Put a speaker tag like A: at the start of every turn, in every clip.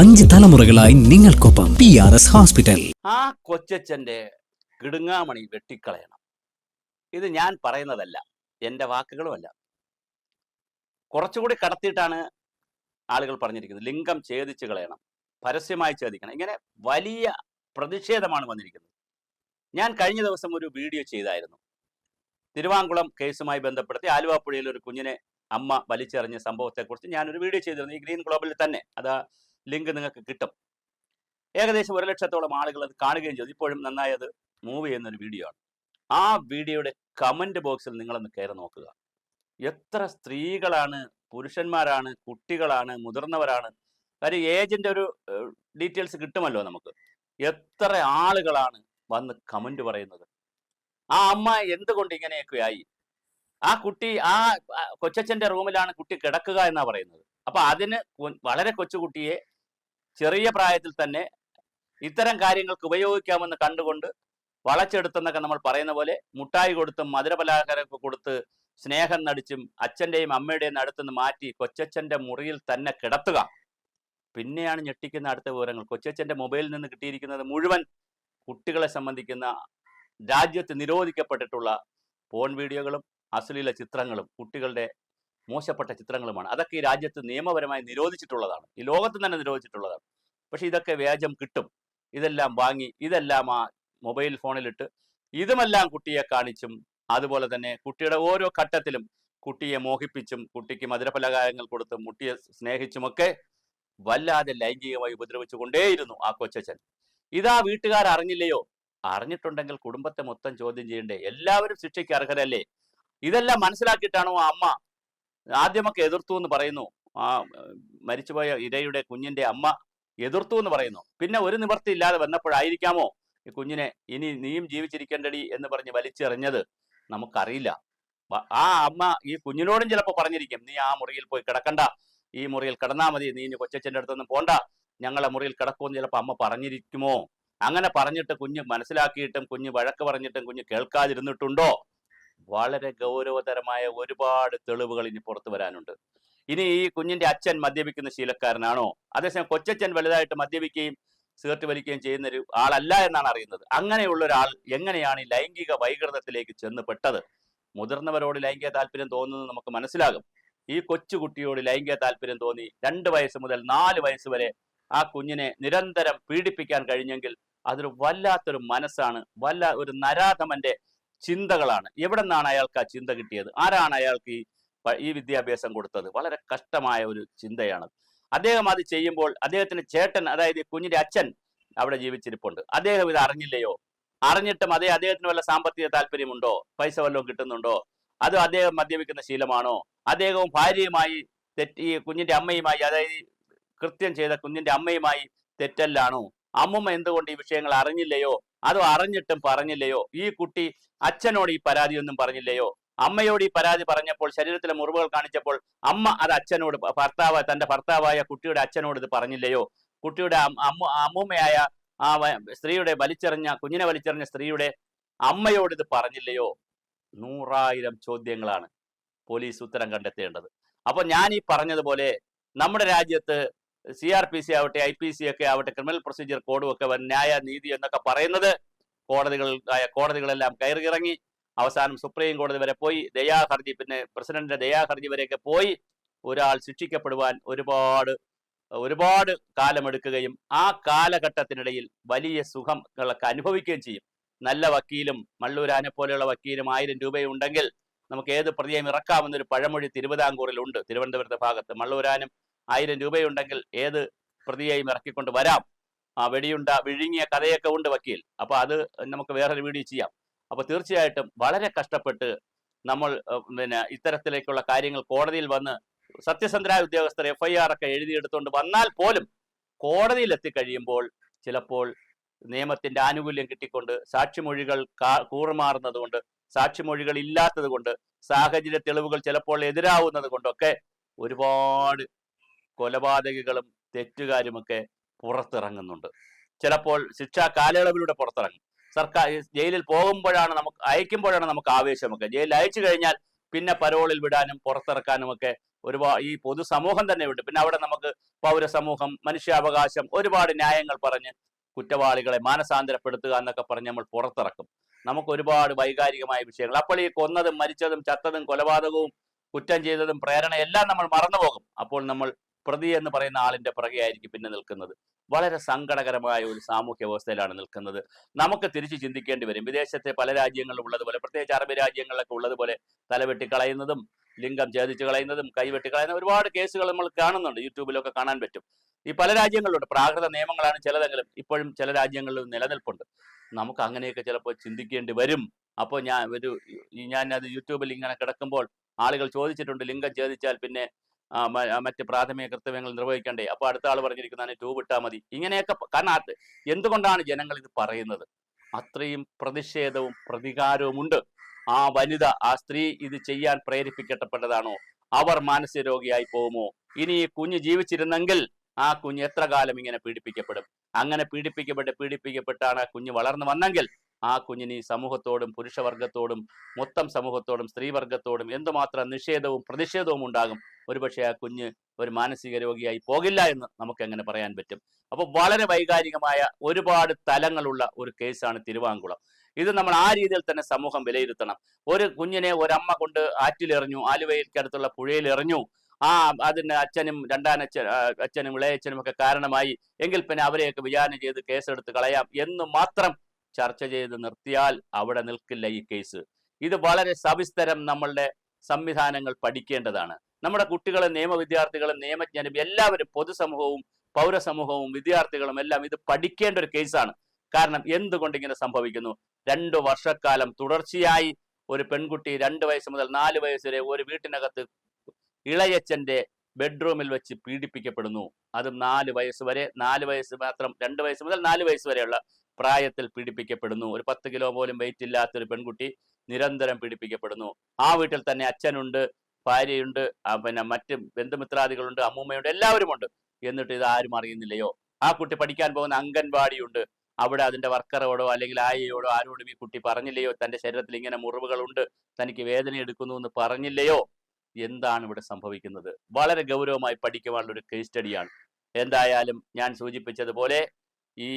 A: അഞ്ച് തലമുറകളായി നിങ്ങൾക്കൊപ്പം പി ആർ എസ് ഹോസ്പിറ്റൽ
B: ആ കൊച്ചച്ഛന്റെ കിടുങ്ങാമണി വെട്ടിക്കളയണം. ഇത് ഞാൻ പറയുന്നതല്ല എന്റെ വാക്കുകളുമല്ല. കുറച്ചുകൂടി കടത്തിയിട്ടാണ് ആളുകൾ പറഞ്ഞിരിക്കുന്നത്. ലിംഗം ഛേദിച്ച് കളയണം. പരസ്യമായി ഛേദിക്കണം. ഇങ്ങനെ വലിയ പ്രതിഷേധമാണ് വന്നിരിക്കുന്നത്. ഞാൻ കഴിഞ്ഞ ദിവസം ഒരു വീഡിയോ ചെയ്തായിരുന്നു. തിരുവാങ്കുളം കേസുമായി ബന്ധപ്പെടുത്തി ആലുവാപ്പുഴയിൽ ഒരു കുഞ്ഞിനെ അമ്മ വലിച്ചെറിഞ്ഞ സംഭവത്തെക്കുറിച്ച് ഞാനൊരു വീഡിയോ ചെയ്തിരുന്നു. ഈ ഗ്രീൻ ഗ്ലോബലിൽ തന്നെ. അത് ലിങ്ക് നിങ്ങൾക്ക് കിട്ടും. ഏകദേശം ഒരു ലക്ഷത്തോളം ആളുകൾ അത് കാണുകയും ചെയ്തു. ഇപ്പോഴും നന്നായി അത് മൂവ് ചെയ്യുന്ന ഒരു വീഡിയോ ആണ്. ആ വീഡിയോയുടെ കമന്റ് ബോക്സിൽ നിങ്ങളൊന്ന് കയറി നോക്കുക. എത്ര സ്ത്രീകളാണ് പുരുഷന്മാരാണ് കുട്ടികളാണ് മുതിർന്നവരാണ്. കാര്യം ഏജിന്റെ ഒരു ഡീറ്റെയിൽസ് കിട്ടുമല്ലോ നമുക്ക്. എത്ര ആളുകളാണ് വന്ന് കമന്റ് പറയുന്നത്. ആ അമ്മ എന്തുകൊണ്ട് ഇങ്ങനെയൊക്കെ ആയി? ആ കുട്ടി ആ കൊച്ചച്ചന്റെ കൊച്ചച്ഛന്റെ റൂമിലാണ് കുട്ടി കിടക്കുക എന്നാ പറയുന്നത്. അപ്പൊ അതിന് വളരെ കൊച്ചുകുട്ടിയെ ചെറിയ പ്രായത്തിൽ തന്നെ ഇത്തരം കാര്യങ്ങൾക്ക് ഉപയോഗിക്കാമെന്ന് കണ്ടുകൊണ്ട് വളച്ചെടുത്തെന്നൊക്കെ നമ്മൾ പറയുന്ന പോലെ മുട്ടായി കൊടുത്തും മധുരപലഹാരമൊക്കെ കൊടുത്ത് സ്നേഹം നടിച്ചും അച്ഛന്റെയും അമ്മയുടെയും അടുത്തുനിന്ന് മാറ്റി കൊച്ചച്ഛന്റെ മുറിയിൽ തന്നെ കിടത്തുക. പിന്നെയാണ് ഞെട്ടിക്കുന്ന അടുത്ത വിവരങ്ങൾ. കൊച്ചച്ഛന്റെ മൊബൈലിൽ നിന്ന് കിട്ടിയിരിക്കുന്നത് മുഴുവൻ കുട്ടികളെ സംബന്ധിക്കുന്ന രാജ്യത്ത് നിരോധിക്കപ്പെട്ടിട്ടുള്ള ഫോൺ വീഡിയോകളും അശ്ലീല ചിത്രങ്ങളും കുട്ടികളുടെ മോശപ്പെട്ട ചിത്രങ്ങളുമാണ്. അതൊക്കെ ഈ രാജ്യത്ത് നിയമപരമായി നിരോധിച്ചിട്ടുള്ളതാണ്. ഈ ലോകത്ത് തന്നെ നിരോധിച്ചിട്ടുള്ളതാണ്. പക്ഷെ ഇതൊക്കെ വ്യാജം കിട്ടും. ഇതെല്ലാം വാങ്ങി ഇതെല്ലാം ആ മൊബൈൽ ഫോണിലിട്ട് ഇതുമെല്ലാം കുട്ടിയെ കാണിച്ചും അതുപോലെ തന്നെ കുട്ടിയുടെ ഓരോ ഘട്ടത്തിലും കുട്ടിയെ മോഹിപ്പിച്ചും കുട്ടിക്ക് മധുരപലകാരങ്ങൾ കൊടുത്തും കുട്ടിയെ സ്നേഹിച്ചുമൊക്കെ വല്ലാതെ ലൈംഗികമായി ഉപദ്രവിച്ചു കൊണ്ടേയിരുന്നു ആ കൊച്ചച്ഛൻ. ഇതാ വീട്ടുകാർ അറിഞ്ഞില്ലയോ? അറിഞ്ഞിട്ടുണ്ടെങ്കിൽ കുടുംബത്തെ മൊത്തം ചോദ്യം ചെയ്യണ്ടേ? എല്ലാവരും ശിക്ഷയ്ക്ക് അർഹരല്ലേ? ഇതെല്ലാം മനസ്സിലാക്കിയിട്ടാണോ ആ അമ്മ ആദ്യമൊക്കെ എതിർത്തു എന്ന് പറയുന്നു? ആ മരിച്ചുപോയ ഇരയുടെ കുഞ്ഞിന്റെ അമ്മ എതിർത്തു എന്ന് പറയുന്നു. പിന്നെ ഒരു നിവർത്തി ഇല്ലാതെ വന്നപ്പോഴായിരിക്കാമോ ഈ കുഞ്ഞിനെ ഇനി നീയും ജീവിച്ചിരിക്കേണ്ടടി എന്ന് പറഞ്ഞ് വലിച്ചെറിഞ്ഞത്? നമുക്കറിയില്ല. ആ അമ്മ ഈ കുഞ്ഞിനോടും ചിലപ്പോൾ പറഞ്ഞിരിക്കും നീ ആ മുറിയിൽ പോയി കിടക്കണ്ട. ഈ മുറിയിൽ കിടന്നാൽ മതി. നീ ഇനി കൊച്ചച്ഛന്റെ അടുത്തൊന്നും പോണ്ട. ഞങ്ങളെ മുറിയിൽ കിടക്കുമെന്ന് ചിലപ്പോൾ അമ്മ പറഞ്ഞിരിക്കുമോ? അങ്ങനെ പറഞ്ഞിട്ട് കുഞ്ഞ് മനസ്സിലാക്കിയിട്ടും കുഞ്ഞ് വഴക്ക് പറഞ്ഞിട്ടും കുഞ്ഞ് കേൾക്കാതിരുന്നിട്ടുണ്ടോ? വളരെ ഗൗരവതരമായ ഒരുപാട് തെളിവുകൾ ഇനി പുറത്തു വരാനുണ്ട്. ഇനി ഈ കുഞ്ഞിന്റെ അച്ഛൻ മദ്യപിക്കുന്ന ശീലക്കാരനാണോ? അതേസമയം കൊച്ചച്ഛൻ വലുതായിട്ട് മദ്യപിക്കുകയും സിഗരറ്റ് വലിക്കുകയും ചെയ്യുന്ന ഒരു ആളല്ല എന്നാണ് അറിയുന്നത്. അങ്ങനെയുള്ള ഒരാൾ എങ്ങനെയാണ് ഈ ലൈംഗിക വൈകൃതത്തിലേക്ക് ചെന്ന് പെട്ടത് മുതിർന്നവരോട് ലൈംഗിക താല്പര്യം തോന്നുന്നത് നമുക്ക് മനസ്സിലാകും. ഈ കൊച്ചുകുട്ടിയോട് ലൈംഗിക താല്പര്യം തോന്നി രണ്ട് വയസ്സ് മുതൽ നാല് വയസ്സ് വരെ ആ കുഞ്ഞിനെ നിരന്തരം പീഡിപ്പിക്കാൻ കഴിഞ്ഞെങ്കിൽ അതൊരു വല്ലാത്തൊരു മനസ്സാണ് വല്ല ഒരു നരാധമന്റെ ചിന്തകളാണ്. എവിടെ നിന്നാണ് അയാൾക്ക് ആ ചിന്ത കിട്ടിയത്? ആരാണ് അയാൾക്ക് ഈ ഈ വിദ്യാഭ്യാസം കൊടുത്തത്? വളരെ കഷ്ടമായ ഒരു ചിന്തയാണ്. അദ്ദേഹം അത് ചെയ്യുമ്പോൾ അദ്ദേഹത്തിന്റെ ചേട്ടൻ അതായത് കുഞ്ഞിന്റെ അച്ഛൻ അവിടെ ജീവിച്ചിരിപ്പുണ്ട്. അദ്ദേഹം ഇത് അറിഞ്ഞില്ലയോ? അറിഞ്ഞിട്ടും അതേ അദ്ദേഹത്തിന് വല്ല സാമ്പത്തിക താല്പര്യമുണ്ടോ? പൈസ വല്ലതും കിട്ടുന്നുണ്ടോ? അതോ അദ്ദേഹം മദ്യപിക്കുന്ന ശീലമാണോ? അദ്ദേഹവും ഭാര്യയുമായി തെറ്റ് കുഞ്ഞിന്റെ അമ്മയുമായി അതായത് കൃത്യം ചെയ്ത കുഞ്ഞിന്റെ അമ്മയുമായി തെറ്റല്ലാണോ? അമ്മുമ്മ എന്തുകൊണ്ട് ഈ വിഷയങ്ങൾ അറിഞ്ഞില്ലയോ? അതോ അറിഞ്ഞിട്ടും പറഞ്ഞില്ലയോ? ഈ കുട്ടി അച്ഛനോട് ഈ പരാതിയൊന്നും പറഞ്ഞില്ലയോ? അമ്മയോട് ഈ പരാതി പറഞ്ഞപ്പോൾ ശരീരത്തിലെ മുറിവുകൾ കാണിച്ചപ്പോൾ അമ്മ അത് അച്ഛനോട് ഭർത്താവ് തന്റെ ഭർത്താവായ കുട്ടിയുടെ അച്ഛനോട് ഇത് പറഞ്ഞില്ലയോ? കുട്ടിയുടെ അമ്മ അമ്മൂമ്മയായ ആ സ്ത്രീയുടെ വലിച്ചെറിഞ്ഞ കുഞ്ഞിനെ വലിച്ചെറിഞ്ഞ സ്ത്രീയുടെ അമ്മയോട് ഇത് പറഞ്ഞില്ലയോ? നൂറായിരം ചോദ്യങ്ങളാണ് പോലീസ് ഉത്തരം കണ്ടെത്തേണ്ടത്. അപ്പൊ ഞാൻ ഈ പറഞ്ഞതുപോലെ നമ്മുടെ രാജ്യത്ത് സി ആർ പി സി ആവട്ടെ ഐ പി സി ഒക്കെ ആവട്ടെ ക്രിമിനൽ പ്രൊസീജിയർ കോഡും ഒക്കെ ന്യായ നീതി എന്നൊക്കെ പറയുന്നത് കോടതികൾ ആയ കോടതികളെല്ലാം കയറിയിറങ്ങി. അവസാനം സുപ്രീം കോടതി വരെ പോയി. ദയാഹർജി പിന്നെ പ്രസിഡന്റിന്റെ ദയാഹർജി വരെയൊക്കെ പോയി. ഒരാൾ ശിക്ഷിക്കപ്പെടുവാൻ ഒരുപാട് ഒരുപാട് കാലമെടുക്കുകയും ആ കാലഘട്ടത്തിനിടയിൽ വലിയ സുഖങ്ങളൊക്കെ അനുഭവിക്കുകയും ചെയ്യും. നല്ല വക്കീലും മള്ളൂരാനെ പോലെയുള്ള വക്കീലും ആയിരം രൂപയുണ്ടെങ്കിൽ നമുക്ക് ഏത് പ്രതിയെയും ഇറക്കാമെന്നൊരു പഴമൊഴി തിരുവിതാംകൂറിലുണ്ട്. തിരുവനന്തപുരത്തെ ഭാഗത്ത് മള്ളൂരാനും ആയിരം രൂപയുണ്ടെങ്കിൽ ഏത് പ്രതിയെയും ഇറക്കിക്കൊണ്ട് വരാം. ആ വെടിയുണ്ട വിഴുങ്ങിയ കഥയൊക്കെ ഉണ്ട് വക്കീൽ. അപ്പൊ അത് നമുക്ക് വേറൊരു വീഡിയോ ചെയ്യാം. അപ്പൊ തീർച്ചയായിട്ടും വളരെ കഷ്ടപ്പെട്ട് നമ്മൾ പിന്നെ ഇത്തരത്തിലേക്കുള്ള കാര്യങ്ങൾ കോടതിയിൽ വന്ന് സത്യസന്ധരായ ഉദ്യോഗസ്ഥർ എഫ് ഐ ആർ ഒക്കെ എഴുതിയെടുത്തുകൊണ്ട് വന്നാൽ പോലും കോടതിയിൽ എത്തിക്കഴിയുമ്പോൾ ചിലപ്പോൾ നിയമത്തിന്റെ ആനുകൂല്യം കിട്ടിക്കൊണ്ട് സാക്ഷിമൊഴികൾ കൂറുമാറുന്നത് കൊണ്ട് സാക്ഷിമൊഴികൾ ഇല്ലാത്തത് കൊണ്ട് സാഹചര്യ തെളിവുകൾ ചിലപ്പോൾ എതിരാവുന്നത് കൊണ്ടൊക്കെ ഒരുപാട് കൊലപാതകികളും തെറ്റുകാരുമൊക്കെ പുറത്തിറങ്ങുന്നുണ്ട്. ചിലപ്പോൾ ശിക്ഷാ കാലയളവിലൂടെ പുറത്തിറങ്ങും. സർക്കാർ ജയിലിൽ പോകുമ്പോഴാണ് നമുക്ക് അയക്കുമ്പോഴാണ് നമുക്ക് ആവേശമൊക്കെ. ജയിലിൽ അയച്ചു കഴിഞ്ഞാൽ പിന്നെ പരോളിൽ വിടാനും പുറത്തിറക്കാനും ഒക്കെ ഒരുപാട് ഈ പൊതുസമൂഹം തന്നെ ഉണ്ട് പിന്നെ അവിടെ നമുക്ക് പൗരസമൂഹം മനുഷ്യാവകാശം ഒരുപാട് ന്യായങ്ങൾ പറഞ്ഞ് കുറ്റവാളികളെ മാനസാന്തരപ്പെടുത്തുക എന്നൊക്കെ പറഞ്ഞ് നമ്മൾ പുറത്തിറക്കും. നമുക്ക് ഒരുപാട് വൈകാരികമായ വിഷയങ്ങൾ. അപ്പോൾ ഈ കൊന്നതും മരിച്ചതും ചത്തതും കൊലപാതകവും കുറ്റം ചെയ്തതും പ്രേരണയെല്ലാം നമ്മൾ മറന്നുപോകും. അപ്പോൾ നമ്മൾ പ്രതി എന്ന് പറയുന്ന ആളിന്റെ പുറകെ ആയിരിക്കും പിന്നെ നിൽക്കുന്നത്. വളരെ സങ്കടകരമായ ഒരു സാമൂഹ്യ വ്യവസ്ഥയിലാണ് നിൽക്കുന്നത്. നമുക്ക് തിരിച്ചു ചിന്തിക്കേണ്ടി വരും. വിദേശത്തെ പല രാജ്യങ്ങളിലും ഉള്ളതുപോലെ പ്രത്യേകിച്ച് അറബ് രാജ്യങ്ങളിലൊക്കെ ഉള്ളതുപോലെ തലവെട്ടി കളയുന്നതും ലിംഗം ഛേദിച്ച് കളയുന്നതും കൈവെട്ടി കളയുന്ന ഒരുപാട് കേസുകൾ നമ്മൾ കാണുന്നുണ്ട്. യൂട്യൂബിലൊക്കെ കാണാൻ പറ്റും. ഈ പല രാജ്യങ്ങളിലുണ്ട്. പ്രാകൃത നിയമങ്ങളാണ് ചിലതെങ്കിലും ഇപ്പോഴും ചില രാജ്യങ്ങളിൽ നിലനിൽപ്പുണ്ട്. നമുക്ക് അങ്ങനെയൊക്കെ ചിലപ്പോൾ ചിന്തിക്കേണ്ടി വരും. അപ്പോൾ ഞാൻ ഒരു ഞാൻ അത് യൂട്യൂബിൽ ഇങ്ങനെ കിടക്കുമ്പോൾ ആളുകൾ ചോദിച്ചിട്ടുണ്ട് ലിംഗം ഛേദിച്ചാൽ പിന്നെ മറ്റ് പ്രാഥമിക കർത്തവ്യങ്ങൾ നിർവഹിക്കണ്ടേ? അപ്പൊ അടുത്ത ആൾ പറഞ്ഞിരിക്കുന്നതാണ് ട്യൂബ് ഇട്ടാൽ മതി. ഇങ്ങനെയൊക്കെ കാരണം എന്തുകൊണ്ടാണ് ജനങ്ങൾ ഇത് പറയുന്നത്? അത്രയും പ്രതിഷേധവും പ്രതികാരവും ഉണ്ട് ആ വനിത ആ സ്ത്രീ ഇത് ചെയ്യാൻ പ്രേരിപ്പിക്കപ്പെട്ടതാണോ? അവർ മാനസിക രോഗിയായി പോകുമോ? ഇനി ഈ കുഞ്ഞ് ജീവിച്ചിരുന്നെങ്കിൽ ആ കുഞ്ഞ് എത്ര കാലം ഇങ്ങനെ പീഡിപ്പിക്കപ്പെടും? അങ്ങനെ പീഡിപ്പിക്കപ്പെട്ട് പീഡിപ്പിക്കപ്പെട്ടാണ് ആ കുഞ്ഞ് വളർന്നു വന്നെങ്കിൽ ആ കുഞ്ഞിന് സമൂഹത്തോടും പുരുഷവർഗത്തോടും മൊത്തം സമൂഹത്തോടും സ്ത്രീവർഗത്തോടും എന്തുമാത്രം നിഷേധവും പ്രതിഷേധവും ഉണ്ടാകും ഒരുപക്ഷെ ആ കുഞ്ഞ് ഒരു മാനസിക രോഗിയായി പോകില്ല എന്ന് നമുക്ക് എങ്ങനെ പറയാൻ പറ്റും. അപ്പോൾ വളരെ വൈകാരികമായ ഒരുപാട് തലങ്ങളുള്ള ഒരു കേസാണ് തിരുവാങ്കുളം. ഇത് നമ്മൾ ആ രീതിയിൽ തന്നെ സമൂഹം വിലയിരുത്തണം. ഒരു കുഞ്ഞിനെ ഒരമ്മ കൊണ്ട് ആറ്റിലെറിഞ്ഞു ആലുവയിൽക്കടുത്തുള്ള പുഴയിൽ എറിഞ്ഞു ആ അതിന് അച്ഛനും രണ്ടാനച്ഛൻ അച്ഛനും ഇളയച്ഛനും ഒക്കെ കാരണമായി എങ്കിൽ പിന്നെ അവരെയൊക്കെ വിചാരണ ചെയ്ത് കേസെടുത്ത് കളയാം എന്ന് മാത്രം ചർച്ച ചെയ്ത് നിർത്തിയാൽ അവിടെ നിൽക്കില്ല ഈ കേസ്. ഇത് വളരെ സവിസ്തരം നമ്മളുടെ സംവിധാനങ്ങൾ പഠിക്കേണ്ടതാണ്. നമ്മുടെ കുട്ടികളും നിയമ വിദ്യാർത്ഥികളും നിയമജ്ഞരും എല്ലാവരും പൊതുസമൂഹവും പൗരസമൂഹവും വിദ്യാർത്ഥികളും എല്ലാം ഇത് പഠിക്കേണ്ട ഒരു കേസാണ്. കാരണം എന്തുകൊണ്ട് ഇങ്ങനെ സംഭവിക്കുന്നു? രണ്ടു വർഷക്കാലം തുടർച്ചയായി ഒരു പെൺകുട്ടി രണ്ട് വയസ്സ് മുതൽ നാല് വയസ്സ് വരെ ഒരു വീട്ടിനകത്ത് ഇളയച്ചന്റെ ബെഡ്റൂമിൽ വെച്ച് പീഡിപ്പിക്കപ്പെടുന്നു. അതും നാല് വയസ്സ് വരെ നാല് വയസ്സ് മാത്രം രണ്ട് വയസ്സ് മുതൽ നാല് വയസ്സ് വരെയുള്ള പ്രായത്തിൽ പീഡിപ്പിക്കപ്പെടുന്നു. ഒരു പത്ത് കിലോ പോലും വെയിറ്റ് ഇല്ലാത്ത ഒരു പെൺകുട്ടി നിരന്തരം പീഡിപ്പിക്കപ്പെടുന്നു. ആ വീട്ടിൽ തന്നെ അച്ഛനുണ്ട് ഭാര്യയുണ്ട് പിന്നെ മറ്റ് ബന്ധുമിത്രാദികളുണ്ട് അമ്മൂമ്മയുണ്ട് എല്ലാവരും ഉണ്ട് എന്നിട്ട് ഇത് ആരും അറിയുന്നില്ലയോ? ആ കുട്ടി പഠിക്കാൻ പോകുന്ന അംഗൻവാടിയുണ്ട്. അവിടെ അതിന്റെ വർക്കറോടോ അല്ലെങ്കിൽ ആയയോടോ ആരോടും ഈ കുട്ടി പറഞ്ഞില്ലയോ? തന്റെ ശരീരത്തിൽ ഇങ്ങനെ മുറിവുകളുണ്ട് തനിക്ക് വേദന എടുക്കുന്നു എന്ന് പറഞ്ഞില്ലയോ? എന്താണ് ഇവിടെ സംഭവിക്കുന്നത്? വളരെ ഗൗരവമായി പഠിക്കുവാനുള്ള ഒരു കേസ് സ്റ്റഡിയാണ് എന്തായാലും ഞാൻ സൂചിപ്പിച്ചതുപോലെ ഈ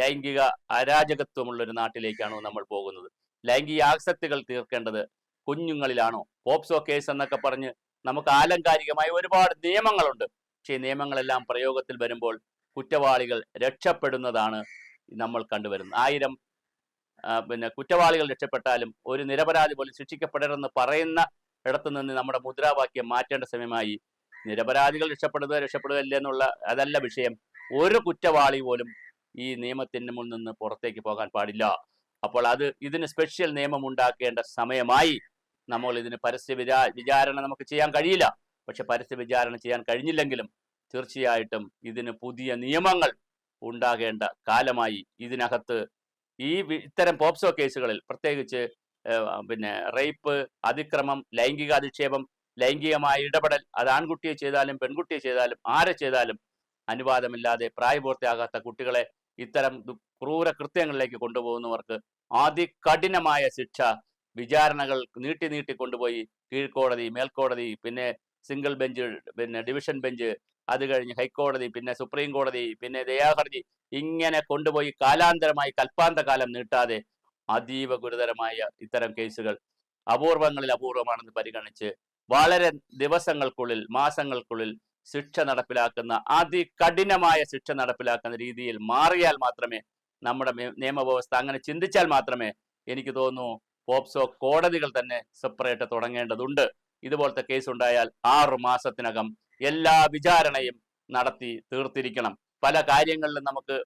B: ലൈംഗിക അരാജകത്വമുള്ള ഒരു നാട്ടിലേക്കാണോ നമ്മൾ പോകുന്നത്? ലൈംഗിക ആസക്തികൾ തീർക്കേണ്ടത് കുഞ്ഞുങ്ങളിലാണോ? പോപ്സോ കേസ് എന്നൊക്കെ പറഞ്ഞ് നമുക്ക് ആലങ്കാരികമായ ഒരുപാട് നിയമങ്ങളുണ്ട്. പക്ഷേ നിയമങ്ങളെല്ലാം പ്രയോഗത്തിൽ വരുമ്പോൾ കുറ്റവാളികൾ രക്ഷപ്പെടുന്നതാണ് നമ്മൾ കണ്ടുവരുന്നത്. ആയിരം പിന്നെ കുറ്റവാളികൾ രക്ഷപ്പെട്ടാലും ഒരു നിരപരാധി പോലും ശിക്ഷിക്കപ്പെടരുതെന്ന് പറയുന്ന ഇടത്തു നിന്ന് നമ്മുടെ മുദ്രാവാക്യം മാറ്റേണ്ട സമയമായി നിരപരാധികൾ രക്ഷപ്പെടുക രക്ഷപ്പെടുകയില്ല എന്നുള്ള അതല്ല വിഷയം. ഒരു കുറ്റവാളി പോലും ഈ നിയമത്തിന് മുന്നിൽ നിന്ന് പുറത്തേക്ക് പോകാൻ പാടില്ല. അപ്പോൾ അത് ഇതിന് സ്പെഷ്യൽ നിയമം ഉണ്ടാക്കേണ്ട സമയമായി നമ്മൾ ഇതിന് പരസ്യ വിചാ വിചാരണ നമുക്ക് ചെയ്യാൻ കഴിയില്ല. പക്ഷെ പരസ്യ വിചാരണ ചെയ്യാൻ കഴിഞ്ഞില്ലെങ്കിലും തീർച്ചയായിട്ടും ഇതിന് പുതിയ നിയമങ്ങൾ ഉണ്ടാകേണ്ട കാലമായി ഇതിനകത്ത് ഈ ഇത്തരം പോപ്സോ കേസുകളിൽ പ്രത്യേകിച്ച് പിന്നെ റേപ്പ് അതിക്രമം ലൈംഗിക അധിക്ഷേപം ലൈംഗികമായ ഇടപെടൽ അത് ആൺകുട്ടിയെ ചെയ്താലും പെൺകുട്ടിയെ ചെയ്താലും ആരെ ചെയ്താലും അനുവാദമില്ലാതെ പ്രായപൂർത്തിയാകാത്ത കുട്ടികളെ ഇത്തരം ക്രൂര കൃത്യങ്ങളിലേക്ക് കൊണ്ടുപോകുന്നവർക്ക് അതികഠിനമായ ശിക്ഷ വിചാരണകൾ നീട്ടി നീട്ടി കൊണ്ടുപോയി കീഴ്ക്കോടതി മേൽക്കോടതി പിന്നെ സിംഗിൾ ബെഞ്ച് പിന്നെ ഡിവിഷൻ ബെഞ്ച് അത് കഴിഞ്ഞ് ഹൈക്കോടതി പിന്നെ സുപ്രീം കോടതി പിന്നെ ദയാഹർജി ഇങ്ങനെ കൊണ്ടുപോയി കാലാന്തരമായി കൽപ്പാന്ത കാലം നീട്ടാതെ അതീവ ഗുരുതരമായ ഇത്തരം കേസുകൾ അപൂർവങ്ങളിൽ അപൂർവമാണെന്ന് പരിഗണിച്ച് വളരെ ദിവസങ്ങൾക്കുള്ളിൽ മാസങ്ങൾക്കുള്ളിൽ ശിക്ഷ നടപ്പിലാക്കുന്ന അതികഠിനമായ ശിക്ഷ നടപ്പിലാക്കുന്ന രീതിയിൽ മാറിയാൽ മാത്രമേ നമ്മുടെ നിയമവ്യവസ്ഥ അങ്ങനെ ചിന്തിച്ചാൽ മാത്രമേ എനിക്ക് തോന്നുന്നു പോപ്സോ കോടതികൾ തന്നെ സെപ്പറേറ്റ് തുടങ്ങേണ്ടതുണ്ട്. ഇതുപോലത്തെ കേസ് ഉണ്ടായാൽ ആറു മാസത്തിനകം എല്ലാ വിചാരണയും നടത്തി തീർത്തിരിക്കണം. പല കാര്യങ്ങളിലും നമുക്ക്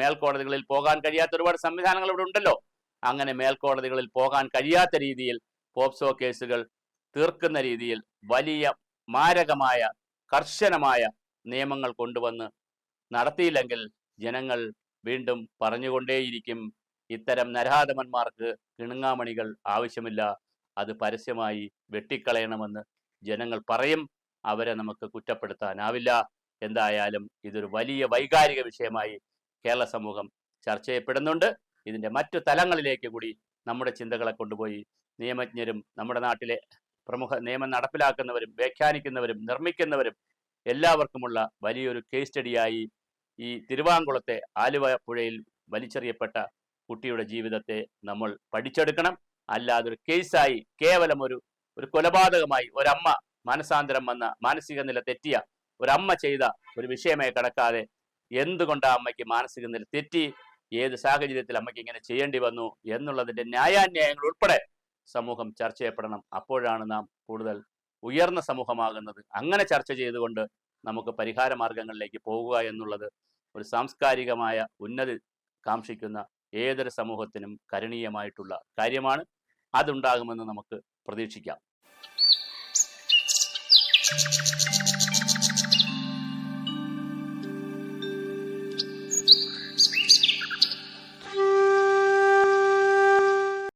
B: മേൽക്കോടതികളിൽ പോകാൻ കഴിയാത്ത ഒരുപാട് സംവിധാനങ്ങൾ ഇവിടെ ഉണ്ടല്ലോ. അങ്ങനെ മേൽക്കോടതികളിൽ പോകാൻ കഴിയാത്ത രീതിയിൽ പോപ്സോ കേസുകൾ തീർക്കുന്ന രീതിയിൽ വലിയ മാരകമായ കർശനമായ നിയമങ്ങൾ കൊണ്ടുവന്ന് നടത്തിയില്ലെങ്കിൽ ജനങ്ങൾ വീണ്ടും പറഞ്ഞുകൊണ്ടേയിരിക്കും. ഇത്തരം നരഹാതമന്മാർക്ക് കിണുങ്ങാമണികൾ ആവശ്യമില്ല. അത് പരസ്യമായി വെട്ടിക്കളയണമെന്ന് ജനങ്ങൾ പറയും. അവരെ നമുക്ക് കുറ്റപ്പെടുത്താനാവില്ല. എന്തായാലും ഇതൊരു വലിയ വൈകാരിക വിഷയമായി കേരള സമൂഹം ചർച്ച ചെയ്യപ്പെടുന്നുണ്ട്. ഇതിന്റെ മറ്റു തലങ്ങളിലേക്ക് കൂടി നമ്മുടെ ചിന്തകളെ കൊണ്ടുപോയി നിയമജ്ഞരും നമ്മുടെ നാട്ടിലെ പ്രമുഖ നിയമം നടപ്പിലാക്കുന്നവരും വ്യാഖ്യാനിക്കുന്നവരും നിർമ്മിക്കുന്നവരും എല്ലാവർക്കുമുള്ള വലിയൊരു കേസ് സ്റ്റഡിയായി ഈ തിരുവാങ്കുളത്തെ ആലുവ പുഴയിൽ വലിച്ചെറിയപ്പെട്ട കുട്ടിയുടെ ജീവിതത്തെ നമ്മൾ പഠിച്ചെടുക്കണം. അല്ലാതെ ഒരു കേസായി കേവലം ഒരു ഒരു കൊലപാതകമായി ഒരമ്മ മാനസാന്തരം വന്ന മാനസിക നില തെറ്റിയ ഒരമ്മ ചെയ്ത ഒരു വിഷയമായി കടക്കാതെ എന്തുകൊണ്ട് അമ്മയ്ക്ക് മാനസിക നില തെറ്റി? ഏത് സാഹചര്യത്തിൽ അമ്മയ്ക്ക് ഇങ്ങനെ ചെയ്യേണ്ടി വന്നു? എന്നുള്ളതിന്റെ ന്യായാന്യായങ്ങൾ ഉൾപ്പെടെ സമൂഹം ചർച്ച ചെയ്യപ്പെടണം. അപ്പോഴാണ് നാം കൂടുതൽ ഉയർന്ന സമൂഹമാകുന്നത്. അങ്ങനെ ചർച്ച ചെയ്തുകൊണ്ട് നമുക്ക് പരിഹാര മാർഗങ്ങളിലേക്ക് പോകുക എന്നുള്ളത് ഒരു സാംസ്കാരികമായ ഉന്നതി കാക്ഷിക്കുന്ന ഏതൊരു സമൂഹത്തിനും കരണീയമായിട്ടുള്ള കാര്യമാണ്. അതുണ്ടാകുമെന്ന് നമുക്ക് പ്രതീക്ഷിക്കാം.